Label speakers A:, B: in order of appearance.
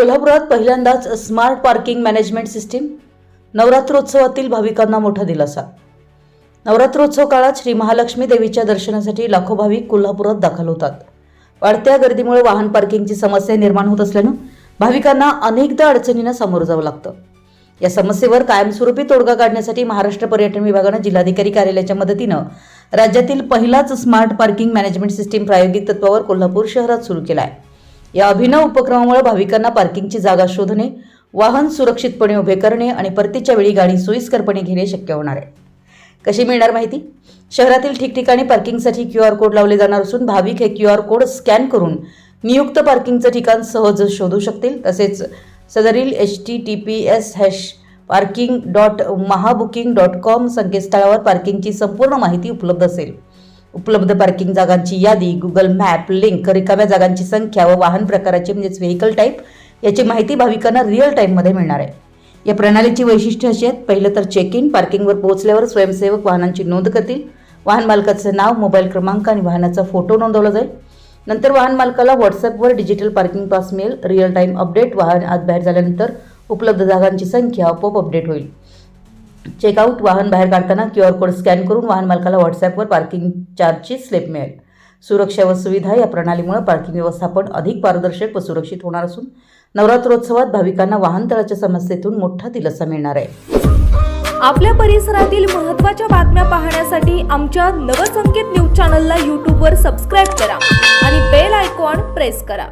A: कोल्हापुरात पहिल्यांदाच smart parking management system नवरात्रोत्सवातील भाविकांना मोठा दिलासा. नवरात्रोत्सव काळात श्री महालक्ष्मी देवीच्या दर्शनासाठी लाखो भाविक कोल्हापुरात दाखल होतात. वाढत्या गर्दीमुळे वाहन पार्किंगची समस्या निर्माण होत असल्यानं भाविकांना अनेकदा अडचणींना सामोरं जावं लागतं. या समस्येवर कायमस्वरूपी तोडगा काढण्यासाठी महाराष्ट्र पर्यटन विभागानं जिल्हाधिकारी कार्यालयाच्या मदतीनं राज्यातील पहिलाच स्मार्ट पार्किंग मॅनेजमेंट सिस्टीम प्रायोगिक तत्वावर कोल्हापूर शहरात सुरू केला आहे या अभिनव उपक्रमामुळे भाविकांना पार्किंगची जागा शोधणे वाहन सुरक्षितपणे उभे करणे आणि परतीच्या वेळी गाडी सोयीस्करपणे घेणे शक्य होणार आहे. कशी मिळणार माहिती? शहरातील ठिकठिकाणी पार्किंगसाठी क्यू आर कोड लावले जाणार असून भाविक हे क्यू आर कोड स्कॅन करून नियुक्त पार्किंगचं ठिकाण सहज शोधू शकतील. तसेच सदरील H T T P S hash parking dot Mahabooking dot com संकेतस्थळावर पार्किंगची संपूर्ण माहिती उपलब्ध असेल. उपलब्ध पार्किंग जागांची यादी गुगल मॅप लिंक रिकाम्या जागांची संख्या व वाहन प्रकाराची म्हणजेच व्हेकल टाईप याची माहिती भाविकांना रिअल टाईममध्ये मिळणार आहे. या प्रणालीची वैशिष्ट्य अशी आहेत पहिलं तर चेक इन पार्किंगवर पोहोचल्यावर स्वयंसेवक वाहनांची नोंद करतील. वाहन मालकाचं नाव मोबाईल क्रमांक आणि वाहनाचा फोटो नोंदवला जाईल. नंतर वाहन मालकाला व्हॉट्सअपवर डिजिटल पार्किंग पास मिळेल. रिअल टाईम अपडेट वाहन आत बाहेर झाल्यानंतर उपलब्ध जागांची संख्या आपोआप अपडेट होईल. चेकआउट वाहन बाहेर काढताना क्यू आर कोड स्कॅन करून वाहन मालकाला व्हॉट्सॲपवर पार्किंग चार्जची स्लिप मिळेल. सुरक्षा व सुविधा या प्रणालीमुळे पार्किंग व्यवस्थापन अधिक पारदर्शक व सुरक्षित होणार असून नवरात्रोत्सवात भाविकांना वाहनतळाच्या समस्येतून मोठा दिलासा मिळणार आहे.
B: आपल्या परिसरातील महत्त्वाच्या बातम्या पाहण्यासाठी आमच्या नवसंकेत न्यूज चॅनलला यूट्यूबवर सबस्क्राईब करा आणि बेल आयकॉन प्रेस करा.